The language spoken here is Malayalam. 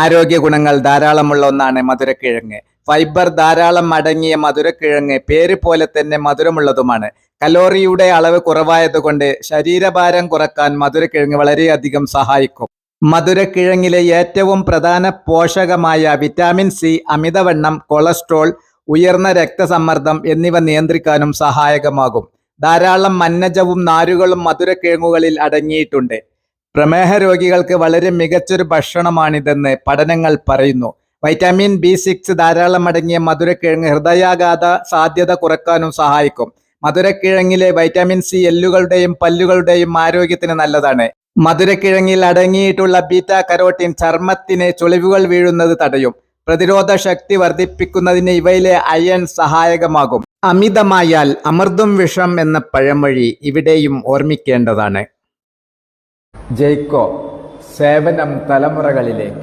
ആരോഗ്യ ഗുണങ്ങൾ ധാരാളമുള്ള ഒന്നാണ് മധുരക്കിഴങ്ങ്. ഫൈബർ ധാരാളം അടങ്ങിയ മധുരക്കിഴങ്ങ് പേര് പോലെ തന്നെ മധുരമുള്ളതുമാണ്. കലോറിയുടെ അളവ് കുറവായതുകൊണ്ട് ശരീരഭാരം കുറയ്ക്കാൻ മധുരക്കിഴങ്ങ് വളരെയധികം സഹായിക്കും. മധുരക്കിഴങ്ങിലെ ഏറ്റവും പ്രധാന പോഷകമായ വിറ്റാമിൻ സി അമിതവണ്ണം കൊളസ്ട്രോൾ ഉയർന്ന രക്തസമ്മർദ്ദം എന്നിവ നിയന്ത്രിക്കാനും സഹായകമാകും. ധാരാളം മന്നജവും നാരുകളും മധുരക്കിഴങ്ങുകളിൽ അടങ്ങിയിട്ടുണ്ട്. പ്രമേഹ രോഗികൾക്ക് വളരെ മികച്ചൊരു ഭക്ഷണമാണിതെന്ന് പഠനങ്ങൾ പറയുന്നു. വൈറ്റാമിൻ ബി സിക്സ് ധാരാളം അടങ്ങിയ മധുരക്കിഴങ്ങ് ഹൃദയാഘാത സാധ്യത കുറക്കാനും സഹായിക്കും. മധുരക്കിഴങ്ങിലെ വൈറ്റാമിൻ സി എല്ലുകളുടെയും പല്ലുകളുടെയും ആരോഗ്യത്തിന് നല്ലതാണ്. മധുരക്കിഴങ്ങിൽ അടങ്ങിയിട്ടുള്ള ബീറ്റ കരോട്ടിൻ ചർമ്മത്തിന് ചുളിവുകൾ വീഴുന്നത് തടയും. പ്രതിരോധ ശക്തി വർദ്ധിപ്പിക്കുന്നതിന് ഇവയിലെ അയൺ സഹായകമാകും. അമിതമായാൽ അമൃതും വിഷം എന്ന പഴമൊഴി ഇവിടെയും ഓർമ്മിക്കേണ്ടതാണ്. ജയ്ക്കോ സേവനം തലമുറകളിലേക്ക്.